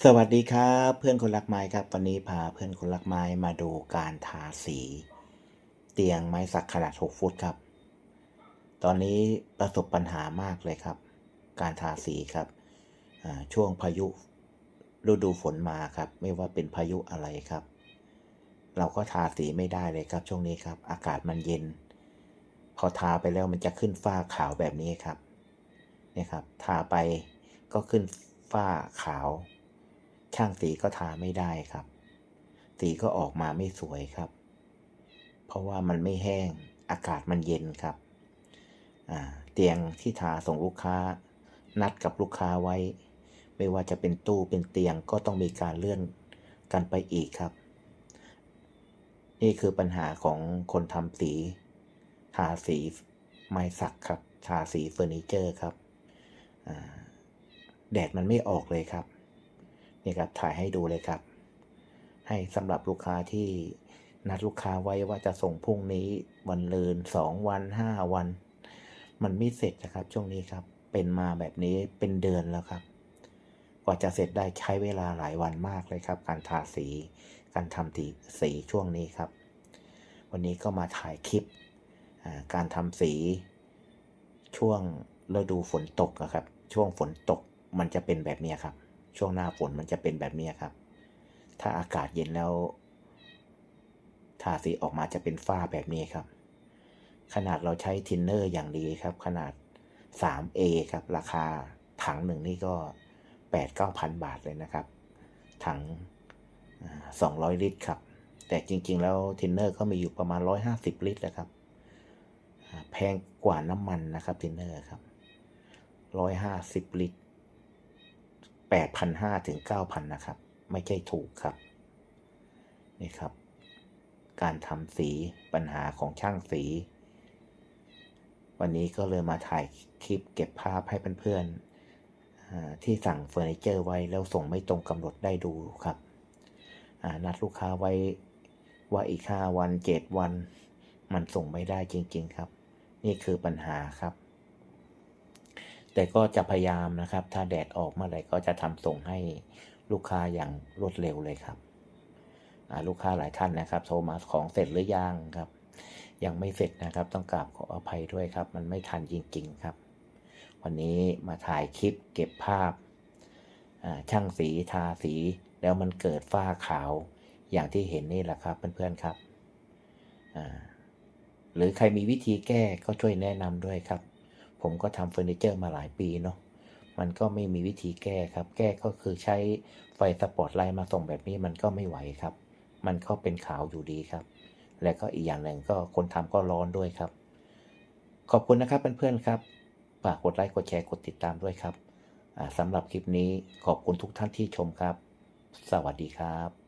สวัสดีครับเพื่อนคนรักไม้ครับวันนี้พาเพื่อนคนรักไม้มาดูการทาสี เตียงไม้สักขนาด 6 ฟุตครับ ตอนนี้ประสบปัญหามากเลยครับ การทาสีครับช่วงพายุฤดูฝนมาครับ ไม่ว่าเป็นพายุอะไรครับ เราก็ทาสีไม่ได้เลยครับ ช่วงนี้ครับ อากาศมันเย็น พอทาไปแล้วมันจะขึ้นฝ้าขาวแบบนี้ครับนี่ครับ ทาไปก็ขึ้นฝ้าขาว ช่างสีก็ทาไม่ได้ครับสีก็ออกมาไม่สวยครับ เพราะว่ามันไม่แห้งอากาศมันเย็นครับเตียงที่ทาส่งลูกค้า นัดกับลูกค้าไว้ ไม่ว่าจะเป็นตู้เป็นเตียงก็ต้องมีการเลื่อนกันไปอีกครับ นี่คือปัญหาของคนทำสี ทาสีไม้สักครับ ทาสีเฟอร์นิเจอร์ครับแดดมันไม่ออกเลยครับ นี่ครับถ่ายให้ดูเลยครับ ให้สำหรับลูกค้าที่นัดลูกค้าไว้ว่าจะส่งพรุ่งนี้วันลืนสองวันห้าวัน มันไม่เสร็จนะครับ ช่วงนี้ครับ เป็นมาแบบนี้เป็นเดือนแล้วครับ กว่าจะเสร็จได้ใช้เวลาหลายวันมากเลยครับ การทาสี การทำสีสีช่วงนี้ครับ วันนี้ก็มาถ่ายคลิปการทำสีช่วงฤดูฝนตกอะครับ ช่วงฝนตกมันจะเป็นแบบนี้ครับ ช่วงหน้าฝนมันจะเป็นแบบนี้ครับ ถ้าอากาศเย็นแล้วทาสีออกมาจะเป็นฝ้าแบบนี้ครับ ขนาดเราใช้ทินเนอร์อย่างดีครับ ขนาด 3A ครับ ราคาถังหนึ่งนี่ก็ 8 9 0 0 0บาทเลยนะครับ ถังสองร้อยลิตรครับ แต่จริงๆ แล้วทินเนอร์ก็มีอยู่ประมาณ 150 ลิตรนะครับ แพงกว่าน้ำมันนะครับทินเนอร์ครับ 150 ลิตร แปดพันห้าถึงเก้าพันะครับ ไม่ใช่ถูกครับ นี่ครับ การทำสีปัญหาของช่างสี วันนี้ก็เลยมาถ่ายคลิปเก็บภาพให้เพื่อนๆที่สั่งเฟอร์นิเจอร์ไว้แล้วส่งไม่ตรงกำหนดได้ดูครับ นัดลูกค้าไว้ว่าอีกห้าวันเจ็ดวัน มันส่งไม่ได้จริง ๆ ครับ นี่คือปัญหาครับ แต่ก็จะพยายามนะครับ ถ้าแดดออกเมื่อไหร่ก็จะทำส่งให้ลูกค้าอย่างรวดเร็วเลยครับลูกค้าหลายท่านนะครับโทรมาของเสร็จหรือยังครับ ยังไม่เสร็จนะครับ ต้องกราบขออภัยด้วยครับ มันไม่ทันจริง ๆครับ วันนี้มาถ่ายคลิปเก็บภาพาช่างสีทาสี แล้วมันเกิดฝ้าขาวอย่างที่เห็นนี่แหละครับเพื่อนๆครับหรือใครมีวิธีแก้ก็ช่วยแนะนำด้วยครับ ผมก็ทำเฟอร์นิเจอร์มาหลายปีเนาะมันก็ไม่มีวิธีแก้ครับ แก้ก็คือใช้ไฟสปอตไลท์มาส่งแบบนี้มันก็ไม่ไหวครับ มันก็เป็นขาวอยู่ดีครับ และก็อีกอย่างหนึ่งก็คนทำก็ร้อนด้วยครับ ขอบคุณนะครับเพื่อนๆครับฝากกดไลค์กดแชร์กดติดตามด้วยครับสำหรับคลิปนี้ขอบคุณทุกท่านที่ชมครับ สวัสดีครับ